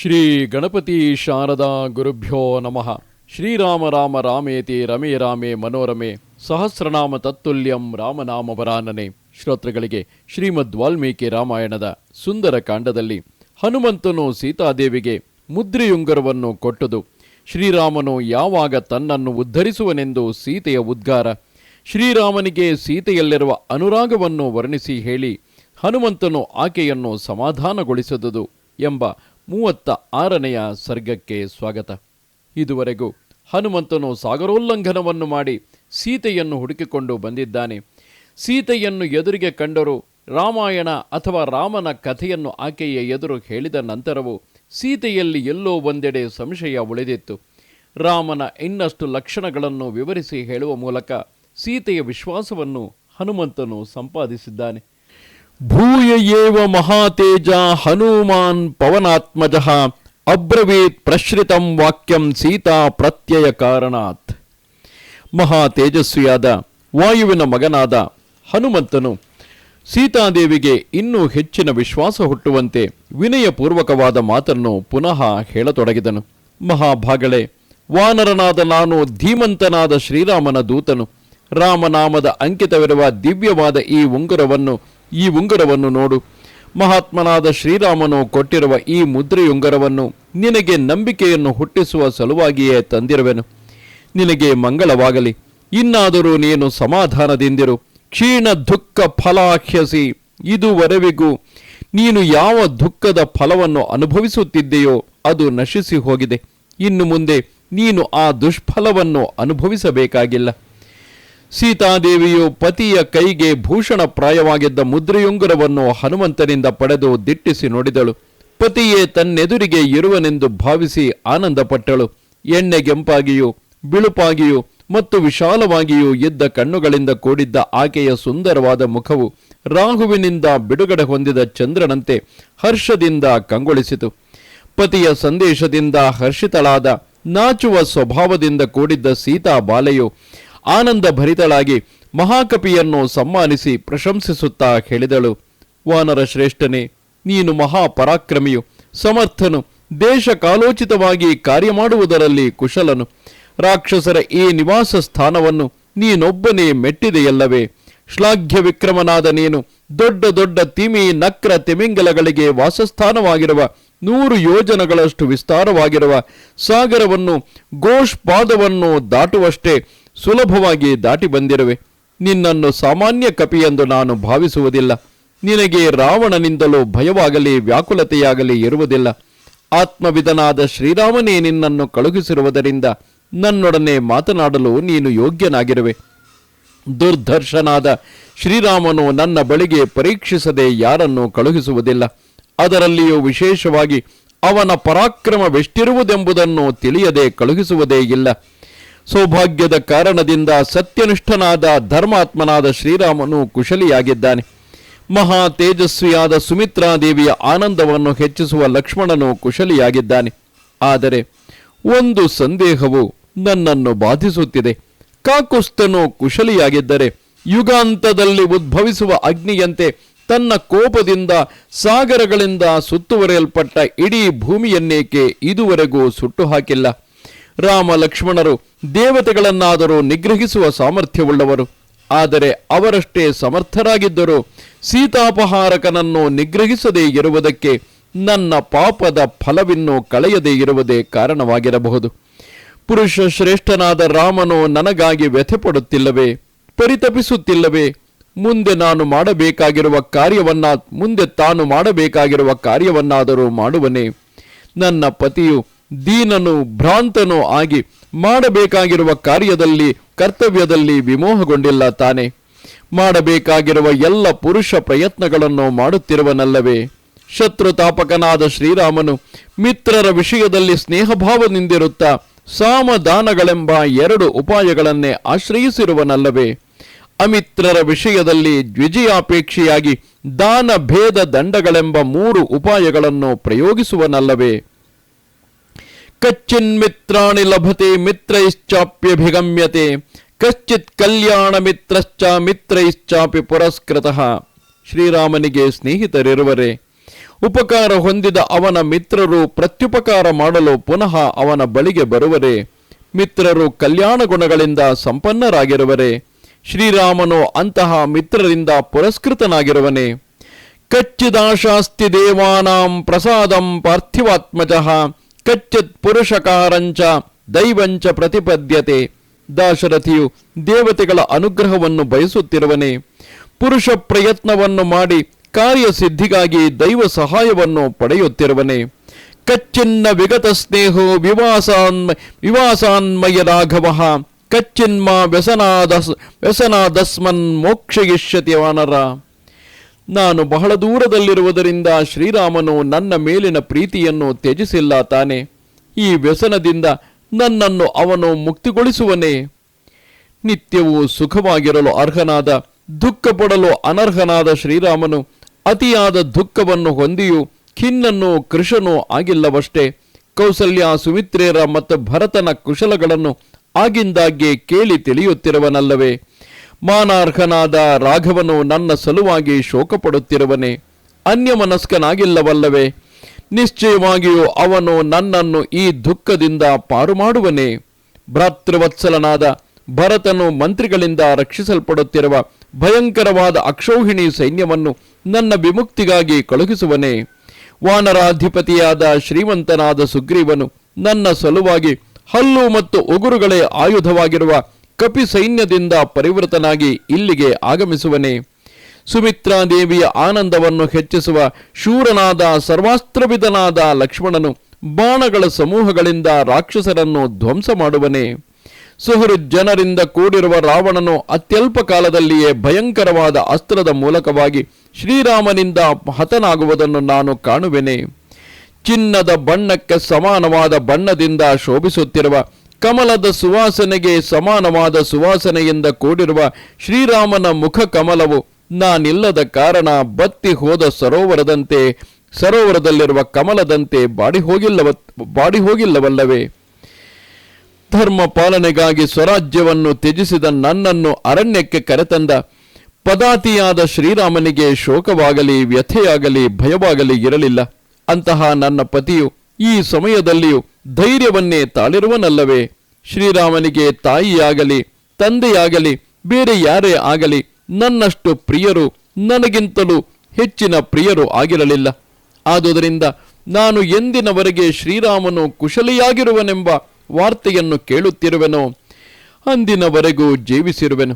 ಶ್ರೀ ಗಣಪತಿ ಶಾರದಾ ಗುರುಭ್ಯೋ ನಮಃ. ಶ್ರೀರಾಮ ರಾಮ ರಾಮೇತಿ ರಮೇ ರಾಮೇ ಮನೋರಮೆ ಸಹಸ್ರನಾಮ ತತ್ತುಲ್ಯಂ ರಾಮನಾಮವರಾನನೆ. ಶ್ರೋತೃಗಳಿಗೆ ಶ್ರೀಮದ್ ವಾಲ್ಮೀಕಿ ರಾಮಾಯಣದ ಸುಂದರ ಕಾಂಡದಲ್ಲಿ ಹನುಮಂತನು ಸೀತಾದೇವಿಗೆ ಮುದ್ರೆಯುಂಗರವನ್ನು ಕೊಟ್ಟದು. ಶ್ರೀರಾಮನು ಯಾವಾಗ ತನ್ನನ್ನು ಉದ್ಧರಿಸುವನೆಂದು ಸೀತೆಯ ಉದ್ಗಾರ. ಶ್ರೀರಾಮನಿಗೆ ಸೀತೆಯಲ್ಲಿರುವ ಅನುರಾಗವನ್ನು ವರ್ಣಿಸಿ ಹೇಳಿ ಹನುಮಂತನು ಆಕೆಯನ್ನು ಸಮಾಧಾನಗೊಳಿಸಿದುದು ಎಂಬ ಮೂವತ್ತ ಆರನೆಯ ಸರ್ಗಕ್ಕೆ ಸ್ವಾಗತ. ಇದುವರೆಗೂ ಹನುಮಂತನು ಸಾಗರೋಲ್ಲಂಘನವನ್ನು ಮಾಡಿ ಸೀತೆಯನ್ನು ಹುಡುಕಿಕೊಂಡು ಬಂದಿದ್ದಾನೆ. ಸೀತೆಯನ್ನು ಎದುರಿಗೆ ಕಂಡರೂ ರಾಮಾಯಣ ಅಥವಾ ರಾಮನ ಕಥೆಯನ್ನು ಆಕೆಯ ಎದುರು ಹೇಳಿದ ನಂತರವೂ ಸೀತೆಯಲ್ಲಿ ಎಲ್ಲೋ ಒಂದೆಡೆ ಸಂಶಯ ಉಳಿದಿತ್ತು. ರಾಮನ ಇನ್ನಷ್ಟು ಲಕ್ಷಣಗಳನ್ನು ವಿವರಿಸಿ ಹೇಳುವ ಮೂಲಕ ಸೀತೆಯ ವಿಶ್ವಾಸವನ್ನು ಹನುಮಂತನು ಸಂಪಾದಿಸಿದ್ದಾನೆ. ಭೂಯ ಏವ ಮಹಾತೇಜ ಹನುಮಾನ್ ಪವನಾತ್ಮಜ ಅಬ್ರವೀತ್ ಪ್ರಶ್ರಿತಂ ವಾಕ್ಯಂ ಸೀತಾ ಪ್ರತ್ಯಯ ಕಾರಣಾತ್. ಮಹಾ ತೇಜಸ್ವಿಯಾದ ವಾಯುವಿನ ಮಗನಾದ ಹನುಮಂತನು ಸೀತಾದೇವಿಗೆ ಇನ್ನೂ ಹೆಚ್ಚಿನ ವಿಶ್ವಾಸ ಹುಟ್ಟುವಂತೆ ವಿನಯಪೂರ್ವಕವಾದ ಮಾತನ್ನು ಪುನಃ ಹೇಳತೊಡಗಿದನು. ಮಹಾಭಾಗಳೆ, ವಾನರನಾದ ನಾನು ಧೀಮಂತನಾದ ಶ್ರೀರಾಮನ ದೂತನು. ರಾಮನಾಮದ ಅಂಕಿತವಿರುವ ದಿವ್ಯವಾದ ಈ ಉಂಗುರವನ್ನು ಈ ಉಂಗುರವನ್ನು ನೋಡು. ಮಹಾತ್ಮನಾದ ಶ್ರೀರಾಮನು ಕೊಟ್ಟಿರುವ ಈ ಮುದ್ರೆಯುಂಗರವನ್ನು ನಿನಗೆ ನಂಬಿಕೆಯನ್ನು ಹುಟ್ಟಿಸುವ ಸಲುವಾಗಿಯೇ ತಂದಿರುವೆನು. ನಿನಗೆ ಮಂಗಳವಾಗಲಿ. ಇನ್ನಾದರೂ ನೀನು ಸಮಾಧಾನದಿಂದಿರು. ಕ್ಷೀಣ ದುಃಖ ಫಲಾಖ್ಯಸಿ ಇದುವರೆವಿಗೂ ನೀನು ಯಾವ ದುಃಖದ ಫಲವನ್ನು ಅನುಭವಿಸುತ್ತಿದ್ದೆಯೋ ಅದು ನಶಿಸಿ ಹೋಗಿದೆ. ಇನ್ನು ಮುಂದೆ ನೀನು ಆ ದುಷ್ಫಲವನ್ನು ಅನುಭವಿಸಬೇಕಾಗಿಲ್ಲ. ಸೀತಾದೇವಿಯು ಪತಿಯ ಕೈಗೆ ಭೂಷಣ ಪ್ರಾಯವಾಗಿದ್ದ ಮುದ್ರೆಯುಂಗುರವನ್ನು ಹನುಮಂತನಿಂದ ಪಡೆದು ದಿಟ್ಟಿಸಿ ನೋಡಿದಳು. ಪತಿಯೇ ತನ್ನೆದುರಿಗೆ ಇರುವನೆಂದು ಭಾವಿಸಿ ಆನಂದಪಟ್ಟಳು. ಎಣ್ಣೆಗೆಂಪಾಗಿಯೂ ಬಿಳುಪಾಗಿಯೂ ಮತ್ತು ವಿಶಾಲವಾಗಿಯೂ ಇದ್ದ ಕಣ್ಣುಗಳಿಂದ ಕೂಡಿದ್ದ ಆಕೆಯ ಸುಂದರವಾದ ಮುಖವು ರಾಹುವಿನಿಂದ ಬಿಡುಗಡೆ ಹೊಂದಿದ ಚಂದ್ರನಂತೆ ಹರ್ಷದಿಂದ ಕಂಗೊಳಿಸಿತು. ಪತಿಯ ಸಂದೇಶದಿಂದ ಹರ್ಷಿತಳಾದ ನಾಚುವ ಸ್ವಭಾವದಿಂದ ಕೂಡಿದ್ದ ಸೀತಾ ಬಾಲೆಯು ಆನಂದ ಭರಿತಳಾಗಿ ಮಹಾಕಪಿಯನ್ನು ಸಮ್ಮಾನಿಸಿ ಪ್ರಶಂಸಿಸುತ್ತಾ ಹೇಳಿದಳು. ವಾನರ ಶ್ರೇಷ್ಠನೇ, ನೀನು ಮಹಾಪರಾಕ್ರಮಿಯು, ಸಮರ್ಥನು ದೇಶ ಕಾಲೋಚಿತವಾಗಿ ಕಾರ್ಯ ಮಾಡುವುದರಲ್ಲಿ ಕುಶಲನು. ರಾಕ್ಷಸರ ಈ ನಿವಾಸ ಸ್ಥಾನವನ್ನು ನೀನೊಬ್ಬನೇ ಮೆಟ್ಟಿದೆಯಲ್ಲವೇ? ಶ್ಲಾಘ್ಯ ವಿಕ್ರಮನಾದ ನೀನು ದೊಡ್ಡ ದೊಡ್ಡ ತಿಮಿ ನಕ್ರ ತಿಮಿಂಗಲಗಳಿಗೆ ವಾಸಸ್ಥಾನವಾಗಿರುವ ನೂರು ಯೋಜನಗಳಷ್ಟು ವಿಸ್ತಾರವಾಗಿರುವ ಸಾಗರವನ್ನು ಗೋಷ್ಪಾದವನ್ನು ದಾಟುವಷ್ಟೇ ಸುಲಭವಾಗಿ ದಾಟಿ ಬಂದಿರುವೆ. ನಿನ್ನನ್ನು ಸಾಮಾನ್ಯ ಕಪಿಯೆಂದು ನಾನು ಭಾವಿಸುವುದಿಲ್ಲ. ನಿನಗೆ ರಾವಣನಿಂದಲೂ ಭಯವಾಗಲಿ, ವ್ಯಾಕುಲತೆಯಾಗಲಿ ಇರುವುದಿಲ್ಲ. ಆತ್ಮವಿಧನಾದ ಶ್ರೀರಾಮನೇ ನಿನ್ನನ್ನು ಕಳುಹಿಸಿರುವುದರಿಂದ ನನ್ನೊಡನೆ ಮಾತನಾಡಲು ನೀನು ಯೋಗ್ಯನಾಗಿರುವೆ. ದುರ್ದರ್ಶನಾದ ಶ್ರೀರಾಮನು ನನ್ನ ಬಳಿಗೆ ಪರೀಕ್ಷಿಸದೆ ಯಾರನ್ನು ಕಳುಹಿಸುವುದಿಲ್ಲ. ಅದರಲ್ಲಿಯೂ ವಿಶೇಷವಾಗಿ ಅವನ ಪರಾಕ್ರಮವೆಷ್ಟಿರುವುದೆಂಬುದನ್ನು ತಿಳಿಯದೆ ಕಳುಹಿಸುವುದೇ ಇಲ್ಲ. ಸೌಭಾಗ್ಯದ ಕಾರಣದಿಂದ ಸತ್ಯನಿಷ್ಠನಾದ ಧರ್ಮಾತ್ಮನಾದ ಶ್ರೀರಾಮನು ಕುಶಲಿಯಾಗಿದ್ದಾನೆ. ಮಹಾ ತೇಜಸ್ವಿಯಾದ ಸುಮಿತ್ರಾದೇವಿಯ ಆನಂದವನ್ನು ಹೆಚ್ಚಿಸುವ ಲಕ್ಷ್ಮಣನು ಕುಶಲಿಯಾಗಿದ್ದಾನೆ. ಆದರೆ ಒಂದು ಸಂದೇಹವು ನನ್ನನ್ನು ಬಾಧಿಸುತ್ತಿದೆ. ಕಾಕುಸ್ತನು ಕುಶಲಿಯಾಗಿದ್ದರೆ ಯುಗಾಂತದಲ್ಲಿ ಉದ್ಭವಿಸುವ ಅಗ್ನಿಯಂತೆ ತನ್ನ ಕೋಪದಿಂದ ಸಾಗರಗಳಿಂದ ಸುತ್ತುವರಿಯಲ್ಪಟ್ಟ ಇಡೀ ಭೂಮಿಯನ್ನೇಕೆ ಇದುವರೆಗೂ ಸುಟ್ಟು ಹಾಕಿಲ್ಲ ರಾಮ ಲಕ್ಷ್ಮಣರು ದೇವತೆಗಳನ್ನಾದರೂ ನಿಗ್ರಹಿಸುವ ಸಾಮರ್ಥ್ಯವುಳ್ಳವರು. ಆದರೆ ಅವರಷ್ಟೇ ಸಮರ್ಥರಾಗಿದ್ದರೂ ಸೀತಾಪಹಾರಕನನ್ನು ನಿಗ್ರಹಿಸದೇ ಇರುವುದಕ್ಕೆ ನನ್ನ ಪಾಪದ ಫಲವಿನ್ನು ಕಳೆಯದೇ ಇರುವುದೇ ಕಾರಣವಾಗಿರಬಹುದು. ಪುರುಷ ಶ್ರೇಷ್ಠನಾದ ರಾಮನು ನನಗಾಗಿ ವ್ಯಥೆಪಡುತ್ತಿಲ್ಲವೇ? ಪರಿತಪಿಸುತ್ತಿಲ್ಲವೇ? ಮುಂದೆ ನಾನು ಮಾಡಬೇಕಾಗಿರುವ ಕಾರ್ಯವನ್ನ, ಮುಂದೆ ತಾನು ಮಾಡಬೇಕಾಗಿರುವ ಕಾರ್ಯವನ್ನಾದರೂ ಮಾಡುವನೇ? ನನ್ನ ಪತಿಯು ದೀನನು ಭ್ರಾಂತನೂ ಆಗಿ ಮಾಡಬೇಕಾಗಿರುವ ಕಾರ್ಯದಲ್ಲಿ, ಕರ್ತವ್ಯದಲ್ಲಿ ವಿಮೋಹಗೊಂಡಿಲ್ಲ ತಾನೆ. ಮಾಡಬೇಕಾಗಿರುವ ಎಲ್ಲ ಪುರುಷ ಪ್ರಯತ್ನಗಳನ್ನು ಮಾಡುತ್ತಿರುವನಲ್ಲವೇ. ಶತ್ರುತಾಪಕನಾದ ಶ್ರೀರಾಮನು ಮಿತ್ರರ ವಿಷಯದಲ್ಲಿ ಸ್ನೇಹಭಾವದಿಂದಿರುತ್ತಾ ಸಾಮದಾನಗಳೆಂಬ ಎರಡು ಉಪಾಯಗಳನ್ನೇ ಆಶ್ರಯಿಸಿರುವನಲ್ಲವೇ. ಅಮಿತ್ರರ ವಿಷಯದಲ್ಲಿ ದ್ವಿಜಯಾಪೇಕ್ಷೆಯಾಗಿ ದಾನ ಭೇದ ದಂಡಗಳೆಂಬ ಮೂರು ಉಪಾಯಗಳನ್ನು ಪ್ರಯೋಗಿಸುವನಲ್ಲವೇ. ಕಚ್ಚಿನ್ಮಿತ್ರಾಣಿ ಲಭತೆ ಮಿತ್ರೈಶ್ಚಾಪ್ಯಭಿಗಮ್ಯತೆ ಕಶ್ಚಿತ್ ಕಲ್ಯಾಣ ಮಿತ್ರಶ್ಚ ಮಿತ್ರೈಶ್ಚಾಪಿ ಪುರಸ್ಕೃತಃ ಶ್ರೀರಾಮನಿಗೆ ಸ್ನೇಹಿತರಿರುವರೆ ಉಪಕಾರ ಹೊಂದಿದ ಅವನ ಮಿತ್ರರು ಪ್ರತ್ಯುಪಕಾರ ಮಾಡಲು ಪುನಃ ಅವನ ಬಳಿಗೆ ಬರುವರೆ, ಮಿತ್ರರು ಕಲ್ಯಾಣ ಗುಣಗಳಿಂದ ಸಂಪನ್ನರಾಗಿರುವರೆ, ಶ್ರೀರಾಮನು ಅಂತಹ ಮಿತ್ರರಿಂದ ಪುರಸ್ಕೃತನಾಗಿರುವನೆ. ಕಚ್ಚಿದಾಶಾಸ್ತಿ ದೇವಾನಾಂ ಪ್ರಸಾದಂ ಪಾರ್ಥಿವಾತ್ಮಜ ಕಚ್ಚಿತ್ ಪುರುಷಕಾರಂಚ ದೈವಂಚ ಪ್ರತಿಪದ್ಯತೆ ದಾಶರಥಿಯು ದೇವತೆಗಳ ಅನುಗ್ರಹವನ್ನು ಬಯಸುತ್ತಿರುವನೆ, ಪುರುಷ ಪ್ರಯತ್ನವನ್ನು ಮಾಡಿ ಕಾರ್ಯಸಿದ್ಧಿಗಾಗಿ ದೈವ ಸಹಾಯವನ್ನು ಪಡೆಯುತ್ತಿರುವನೆ, ಕಚ್ಚಿನ್ನ ವಿಗತ ಸ್ನೇಹೋ ವಿವಾಸಾನ್ಮ ವಿವಾಸಾನ್ಮಯ ರಾಘವ, ಕಚ್ಚಿನ್ಮ ವ್ಯಸನಾದ ವ್ಯಸನಾದಸ್ಮನ್ ಮೋಕ್ಷಯಿಷ್ಯತಿ ವಾನರ. ನಾನು ಬಹಳ ದೂರದಲ್ಲಿರುವುದರಿಂದ ಶ್ರೀರಾಮನು ನನ್ನ ಮೇಲಿನ ಪ್ರೀತಿಯನ್ನು ತ್ಯಜಿಸಿಲ್ಲ ತಾನೆ. ಈ ವ್ಯಸನದಿಂದ ನನ್ನನ್ನು ಅವನು ಮುಕ್ತಿಗೊಳಿಸುವನೇ. ನಿತ್ಯವೂ ಸುಖವಾಗಿರಲು ಅರ್ಹನಾದ ದುಃಖ ಪಡಲು ಅನರ್ಹನಾದ ಶ್ರೀರಾಮನು ಅತಿಯಾದ ದುಃಖವನ್ನು ಹೊಂದಿಯೂ ಖಿನ್ನನು ಕೃಷನೂ ಆಗಿಲ್ಲವಷ್ಟೇ. ಕೌಸಲ್ಯ, ಸುಮಿತ್ರೇರ ಮತ್ತು ಭರತನ ಕುಶಲಗಳನ್ನು ಆಗಿಂದಾಗ್ಗೆ ಕೇಳಿ ತಿಳಿಯುತ್ತಿರುವನಲ್ಲವೇ. ಮಾನಾರ್ಹನಾದ ರಾಘವನು ನನ್ನ ಸಲುವಾಗಿ ಶೋಕಪಡುತ್ತಿರುವನೆ. ಅನ್ಯಮನಸ್ಕನಾಗಿಲ್ಲವಲ್ಲವೇ, ನಿಶ್ಚಯವಾಗಿಯೂ ಅವನು ನನ್ನನ್ನು ಈ ದುಃಖದಿಂದ ಪಾರು ಮಾಡುವನೇ ಭ್ರಾತೃವತ್ಸಲನಾದ ಭರತನು ಮಂತ್ರಿಗಳಿಂದ ರಕ್ಷಿಸಲ್ಪಡುತ್ತಿರುವ ಭಯಂಕರವಾದ ಅಕ್ಷೌಹಿಣಿ ಸೈನ್ಯವನ್ನು ನನ್ನ ವಿಮುಕ್ತಿಗಾಗಿ ಕಳುಹಿಸುವನೇ. ವಾನರಾಧಿಪತಿಯಾದ ಶ್ರೀಮಂತನಾದ ಸುಗ್ರೀವನು ನನ್ನ ಸಲುವಾಗಿ ಹಲ್ಲು ಮತ್ತು ಉಗುರುಗಳೇ ಆಯುಧವಾಗಿರುವ ಕಪಿ ಸೈನ್ಯದಿಂದ ಪರಿವೃತನಾಗಿ ಇಲ್ಲಿಗೆ ಆಗಮಿಸುವನೇ. ಸುಮಿತ್ರಾದೇವಿಯ ಆನಂದವನ್ನು ಹೆಚ್ಚಿಸುವ ಶೂರನಾದ ಸರ್ವಾಸ್ತ್ರವಿದನಾದ ಲಕ್ಷ್ಮಣನು ಬಾಣಗಳ ಸಮೂಹಗಳಿಂದ ರಾಕ್ಷಸರನ್ನು ಧ್ವಂಸ ಮಾಡುವನೇ. ಸುಹೃಜ್ಜನರಿಂದ ಕೂಡಿರುವ ರಾವಣನು ಅತ್ಯಲ್ಪ ಕಾಲದಲ್ಲಿಯೇ ಭಯಂಕರವಾದ ಅಸ್ತ್ರದ ಮೂಲಕವಾಗಿ ಶ್ರೀರಾಮನಿಂದ ಹತನಾಗುವುದನ್ನು ನಾನು ಕಾಣುವೆನೆ. ಚಿನ್ನದ ಬಣ್ಣಕ್ಕೆ ಸಮಾನವಾದ ಬಣ್ಣದಿಂದ ಶೋಭಿಸುತ್ತಿರುವ ಕಮಲದ ಸುವಾಸನೆಗೆ ಸಮಾನವಾದ ಸುವಾಸನೆಯಿಂದ ಕೂಡಿರುವ ಶ್ರೀರಾಮನ ಮುಖ ಕಮಲವು ನಾನಿಲ್ಲದ ಕಾರಣ ಬತ್ತಿ ಹೋದ ಸರೋವರದಂತೆ, ಸರೋವರದಲ್ಲಿರುವ ಕಮಲದಂತೆ ಬಾಡಿ ಹೋಗಿಲ್ಲವ, ಬಾಡಿ ಹೋಗಿಲ್ಲವಲ್ಲವೇ? ಧರ್ಮ ಪಾಲನೆಗಾಗಿ ಸ್ವರಾಜ್ಯವನ್ನು ತ್ಯಜಿಸಿದ ನನ್ನನ್ನು ಅರಣ್ಯಕ್ಕೆ ಕರೆತಂದ, ಪದಾತಿಯಾದ ಶ್ರೀರಾಮನಿಗೆ ಶೋಕವಾಗಲಿ, ವ್ಯಥೆಯಾಗಲಿ, ಭಯವಾಗಲಿ ಇರಲಿಲ್ಲ. ಅಂತಹ ನನ್ನ ಪತಿಯು ಈ ಸಮಯದಲ್ಲಿಯೂ ಧೈರ್ಯವನ್ನೇ ತಾಳಿರುವನಲ್ಲವೇ? ಶ್ರೀರಾಮನಿಗೆ ತಾಯಿಯಾಗಲಿ, ತಂದೆಯಾಗಲಿ, ಬೇರೆ ಯಾರೇ ಆಗಲಿ, ನನ್ನಷ್ಟು ಪ್ರಿಯರು ನನಗಿಂತಲೂ ಹೆಚ್ಚಿನ ಪ್ರಿಯರು ಆಗಿರಲಿಲ್ಲ. ಆದುದರಿಂದ ನಾನು ಎಂದಿನವರೆಗೆ ಶ್ರೀರಾಮನು ಕುಶಲಿಯಾಗಿರುವನೆಂಬ ವಾರ್ತೆಯನ್ನು ಕೇಳುತ್ತಿರುವೆನೋ, ಅಂದಿನವರೆಗೂ ಜೀವಿಸಿರುವೆನು.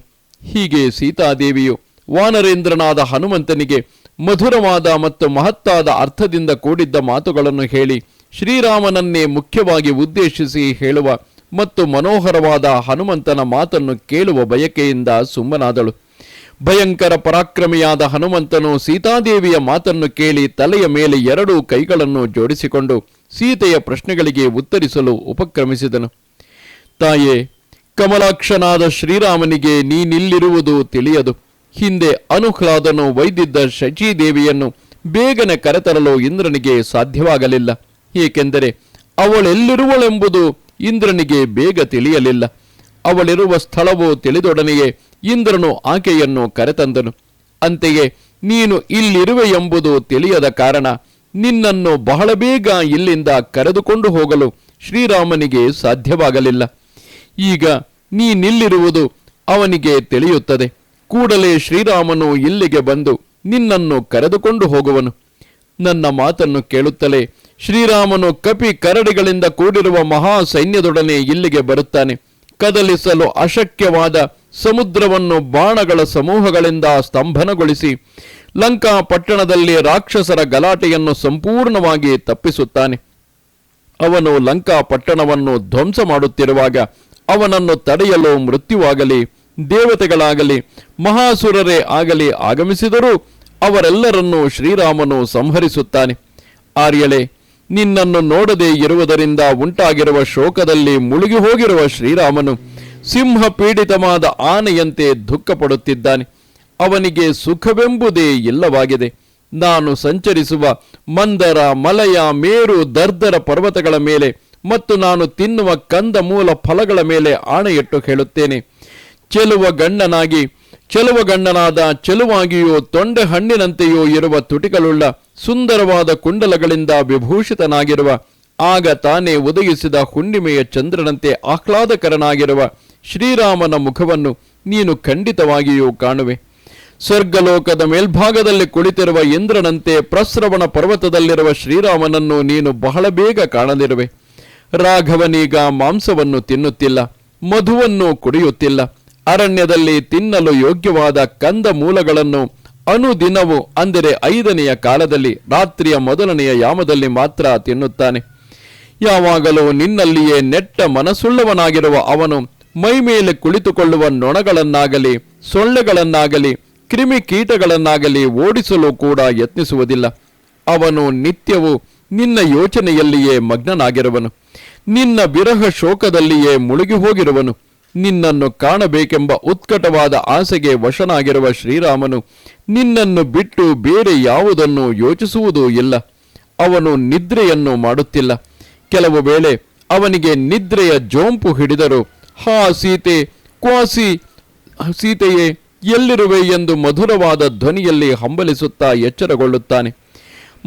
ಹೀಗೆ ಸೀತಾದೇವಿಯು ವಾನರೇಂದ್ರನಾದ ಹನುಮಂತನಿಗೆ ಮಧುರವಾದ ಮತ್ತು ಮಹತ್ತಾದ ಅರ್ಥದಿಂದ ಕೂಡಿದ್ದ ಮಾತುಗಳನ್ನು ಹೇಳಿ ಶ್ರೀರಾಮನನ್ನೇ ಮುಖ್ಯವಾಗಿ ಉದ್ದೇಶಿಸಿ ಹೇಳುವ ಮತ್ತು ಮನೋಹರವಾದ ಹನುಮಂತನ ಮಾತನ್ನು ಕೇಳುವ ಬಯಕೆಯಿಂದ ಸುಮ್ಮನಾದಳು. ಭಯಂಕರ ಪರಾಕ್ರಮಿಯಾದ ಹನುಮಂತನು ಸೀತಾದೇವಿಯ ಮಾತನ್ನು ಕೇಳಿ ತಲೆಯ ಮೇಲೆ ಎರಡೂ ಕೈಗಳನ್ನು ಜೋಡಿಸಿಕೊಂಡು ಸೀತೆಯ ಪ್ರಶ್ನೆಗಳಿಗೆ ಉತ್ತರಿಸಲು ಉಪಕ್ರಮಿಸಿದನು. ತಾಯೇ, ಕಮಲಾಕ್ಷನಾದ ಶ್ರೀರಾಮನಿಗೆ ನೀನಿಲ್ಲಿರುವುದು ತಿಳಿಯದು. ಹಿಂದೆ ಅನುಹ್ಲಾದನು ವೈದಿದ್ದ ಶಚೀದೇವಿಯನ್ನು ಬೇಗನೆ ಕರೆತರಲು ಇಂದ್ರನಿಗೆ ಸಾಧ್ಯವಾಗಲಿಲ್ಲ. ಏಕೆಂದರೆ ಅವಳೆಲ್ಲಿರುವಳೆಂಬುದು ಇಂದ್ರನಿಗೆ ಬೇಗ ತಿಳಿಯಲಿಲ್ಲ. ಅವಳಿರುವ ಸ್ಥಳವು ತಿಳಿದೊಡನೆಯೇ ಇಂದ್ರನು ಆಕೆಯನ್ನು ಕರೆತಂದನು. ಅಂತೆಯೇ, ನೀನು ಇಲ್ಲಿರುವೆ ಎಂಬುದು ತಿಳಿಯದ ಕಾರಣ ನಿನ್ನನ್ನು ಬಹಳ ಬೇಗ ಇಲ್ಲಿಂದ ಕರೆದುಕೊಂಡು ಹೋಗಲು ಶ್ರೀರಾಮನಿಗೆ ಸಾಧ್ಯವಾಗಲಿಲ್ಲ. ಈಗ ನೀನಿಲ್ಲಿರುವುದು ಅವನಿಗೆ ತಿಳಿಯುತ್ತದೆ. ಕೂಡಲೇ ಶ್ರೀರಾಮನು ಇಲ್ಲಿಗೆ ಬಂದು ನಿನ್ನನ್ನು ಕರೆದುಕೊಂಡು ಹೋಗುವನು. ನನ್ನ ಮಾತನ್ನು ಕೇಳುತ್ತಲೇ ಶ್ರೀರಾಮನು ಕಪಿ ಕರಡಿಗಳಿಂದ ಕೂಡಿರುವ ಮಹಾ ಸೈನ್ಯದೊಡನೆ ಇಲ್ಲಿಗೆ ಬರುತ್ತಾನೆ. ಕದಲಿಸಲು ಅಶಕ್ಯವಾದ ಸಮುದ್ರವನ್ನು ಬಾಣಗಳ ಸಮೂಹಗಳಿಂದ ಸ್ತಂಭನಗೊಳಿಸಿ ಲಂಕಾ ಪಟ್ಟಣದಲ್ಲಿ ರಾಕ್ಷಸರ ಗಲಾಟೆಯನ್ನು ಸಂಪೂರ್ಣವಾಗಿ ತಪ್ಪಿಸುತ್ತಾನೆ. ಅವನು ಲಂಕಾ ಪಟ್ಟಣವನ್ನು ಧ್ವಂಸ ಮಾಡುತ್ತಿರುವಾಗ ಅವನನ್ನು ತಡೆಯಲು ಮೃತ್ಯುವಾಗಲಿ, ದೇವತೆಗಳಾಗಲಿ, ಮಹಾಸುರರೇ ಆಗಲಿ ಆಗಮಿಸಿದರೂ ಅವರೆಲ್ಲರನ್ನೂ ಶ್ರೀರಾಮನು ಸಂಹರಿಸುತ್ತಾನೆ. ಆರ್ಯಳೆ ನಿನ್ನನ್ನು ನೋಡದೆ ಇರುವುದರಿಂದ ಉಂಟಾಗಿರುವ ಶೋಕದಲ್ಲಿ ಮುಳುಗಿ ಹೋಗಿರುವ ಶ್ರೀರಾಮನು ಸಿಂಹ ಪೀಡಿತವಾದ ಆನೆಯಂತೆ ದುಃಖಪಡುತ್ತಿದ್ದಾನೆ. ಅವನಿಗೆ ಸುಖವೆಂಬುದೇ ಇಲ್ಲವಾಗಿದೆ. ನಾನು ಸಂಚರಿಸುವ ಮಂದರ, ಮಲಯ, ಮೇರು, ದರ್ದರ ಪರ್ವತಗಳ ಮೇಲೆ ಮತ್ತು ನಾನು ತಿನ್ನುವ ಕಂದ ಮೂಲ ಫಲಗಳ ಮೇಲೆ ಆಣೆಯಿಟ್ಟು ಹೇಳುತ್ತೇನೆ. ಚೆಲುವ ಗಣ್ಣನಾಗಿ ಚೆಲುವಗಣ್ಣನಾದ ಚೆಲುವಾಗಿಯೋ ತೊಂಡೆ ಹಣ್ಣಿನಂತೆಯೋ ಇರುವ ತುಟಿಗಳುಳ್ಳ ಸುಂದರವಾದ ಕುಂಡಲಗಳಿಂದ ವಿಭೂಷಿತನಾಗಿರುವ, ಆಗ ತಾನೇ ಉದಯಿಸಿದ ಹುಣ್ಣಿಮೆಯ ಚಂದ್ರನಂತೆ ಆಹ್ಲಾದಕರನಾಗಿರುವ ಶ್ರೀರಾಮನ ಮುಖವನ್ನು ನೀನು ಖಂಡಿತವಾಗಿಯೂ ಕಾಣುವೆ. ಸ್ವರ್ಗಲೋಕದ ಮೇಲ್ಭಾಗದಲ್ಲಿ ಕುಳಿತಿರುವ ಇಂದ್ರನಂತೆ ಪ್ರಸ್ರವಣ ಪರ್ವತದಲ್ಲಿರುವ ಶ್ರೀರಾಮನನ್ನು ನೀನು ಬಹಳ ಬೇಗ ಕಾಣದಿರುವೆ ರಾಘವನೀಗ ಮಾಂಸವನ್ನು ತಿನ್ನುತ್ತಿಲ್ಲ, ಮಧುವನ್ನು ಕುಡಿಯುತ್ತಿಲ್ಲ. ಅರಣ್ಯದಲ್ಲಿ ತಿನ್ನಲು ಯೋಗ್ಯವಾದ ಕಂದ ಮೂಲಗಳನ್ನು ಅನುದಿನವು ಅಂದರೆ ಐದನೆಯ ಕಾಲದಲ್ಲಿ ರಾತ್ರಿಯ ಮೊದಲನೆಯ ಯಾಮದಲ್ಲಿ ಮಾತ್ರ ತಿನ್ನುತ್ತಾನೆ. ಯಾವಾಗಲೂ ನಿನ್ನಲ್ಲಿಯೇ ನೆಟ್ಟ ಮನಸ್ಸುಳ್ಳವನಾಗಿರುವ ಅವನು ಮೈಮೇಲೆ ಕುಳಿತುಕೊಳ್ಳುವ ನೊಣಗಳನ್ನಾಗಲಿ, ಸೊಳ್ಳೆಗಳನ್ನಾಗಲಿ ಕ್ರಿಮಿ ಕೀಟಗಳನ್ನಾಗಲಿ ಓಡಿಸಲು ಕೂಡ ಯತ್ನಿಸುವುದಿಲ್ಲ. ಅವನು ನಿತ್ಯವೂ ನಿನ್ನ ಯೋಚನೆಯಲ್ಲಿಯೇ ಮಗ್ನನಾಗಿರುವನು. ನಿನ್ನ ವಿರಹ ಶೋಕದಲ್ಲಿಯೇ ಮುಳುಗಿ ಹೋಗಿರುವನು ನಿನ್ನನ್ನು ಕಾಣಬೇಕೆಂಬ ಉತ್ಕಟವಾದ ಆಸೆಗೆ ವಶನಾಗಿರುವ ಶ್ರೀರಾಮನು ನಿನ್ನನ್ನು ಬಿಟ್ಟು ಬೇರೆ ಯಾವುದನ್ನು ಯೋಚಿಸುವುದೂ ಇಲ್ಲ. ಅವನು ನಿದ್ರೆಯನ್ನು ಮಾಡುತ್ತಿಲ್ಲ. ಕೆಲವು ವೇಳೆ ಅವನಿಗೆ ನಿದ್ರೆಯ ಜೋಂಪು ಹಿಡಿದರು. ಹಾ ಸೀತೆ, ಕ್ವಾಸಿ, ಸೀತೆಯೇ, ಎಲ್ಲಿರುವೆ ಎಂದು ಮಧುರವಾದ ಧ್ವನಿಯಲ್ಲಿ ಹಂಬಲಿಸುತ್ತಾ ಎಚ್ಚರಗೊಳ್ಳುತ್ತಾನೆ.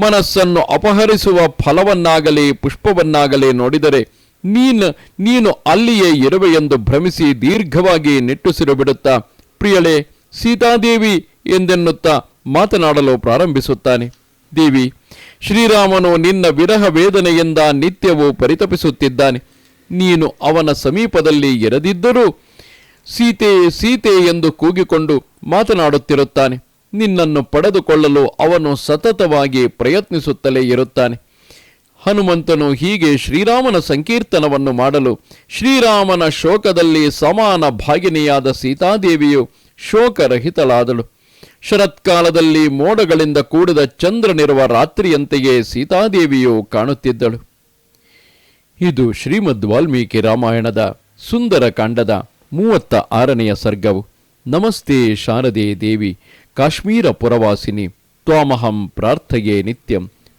ಮನಸ್ಸನ್ನು ಅಪಹರಿಸುವ ಫಲವನ್ನಾಗಲಿ ಪುಷ್ಪವನ್ನಾಗಲಿ ನೋಡಿದರೆ ನೀನು ನೀನು ಅಲ್ಲಿಯೇ ಇರುವೆ ಎಂದು ಭ್ರಮಿಸಿ ದೀರ್ಘವಾಗಿ ನಿಟ್ಟುಸಿರು ಬಿಡುತ್ತಾ ಪ್ರಿಯಳೆ, ಸೀತಾದೇವಿ ಎಂದೆನ್ನುತ್ತಾ ಮಾತನಾಡಲು ಪ್ರಾರಂಭಿಸುತ್ತಾನೆ. ದೇವಿ, ಶ್ರೀರಾಮನು ನಿನ್ನ ವಿರಹ ವೇದನೆಯಿಂದ ನಿತ್ಯವೂ ಪರಿತಪಿಸುತ್ತಿದ್ದಾನೆ. ನೀನು ಅವನ ಸಮೀಪದಲ್ಲಿ ಇರದಿದ್ದರೂ ಸೀತೆ ಸೀತೆ ಎಂದು ಕೂಗಿಕೊಂಡು ಮಾತನಾಡುತ್ತಿರುತ್ತಾನೆ. ನಿನ್ನನ್ನು ಪಡೆದುಕೊಳ್ಳಲು ಅವನು ಸತತವಾಗಿ ಪ್ರಯತ್ನಿಸುತ್ತಲೇ ಇರುತ್ತಾನೆ. ಹನುಮಂತನು ಹೀಗೆ ಶ್ರೀರಾಮನ ಸಂಕೀರ್ತನವನ್ನು ಮಾಡಲು, ಶ್ರೀರಾಮನ ಶೋಕದಲ್ಲಿ ಸಮಾನ ಭಾಗಿನಿಯಾದ ಸೀತಾದೇವಿಯು ಶೋಕರಹಿತಳಾದಳು. ಶರತ್ಕಾಲದಲ್ಲಿ ಮೋಡಗಳಿಂದ ಕೂಡಿದ ಚಂದ್ರನಿರುವ ರಾತ್ರಿಯಂತೆಯೇ ಸೀತಾದೇವಿಯು ಕಾಣುತ್ತಿದ್ದಳು. ಇದು ಶ್ರೀಮದ್ ವಾಲ್ಮೀಕಿ ರಾಮಾಯಣದ ಸುಂದರ ಕಾಂಡದ ಮೂವತ್ತ ಆರನೆಯ ಸರ್ಗವು. ನಮಸ್ತೆ ಶಾರದೆ ದೇವಿ, ಕಾಶ್ಮೀರ ಪುರವಾಸಿನಿ, ತ್ವಾಮಹಂ ಪ್ರಾರ್ಥಯೇ ನಿತ್ಯಂ.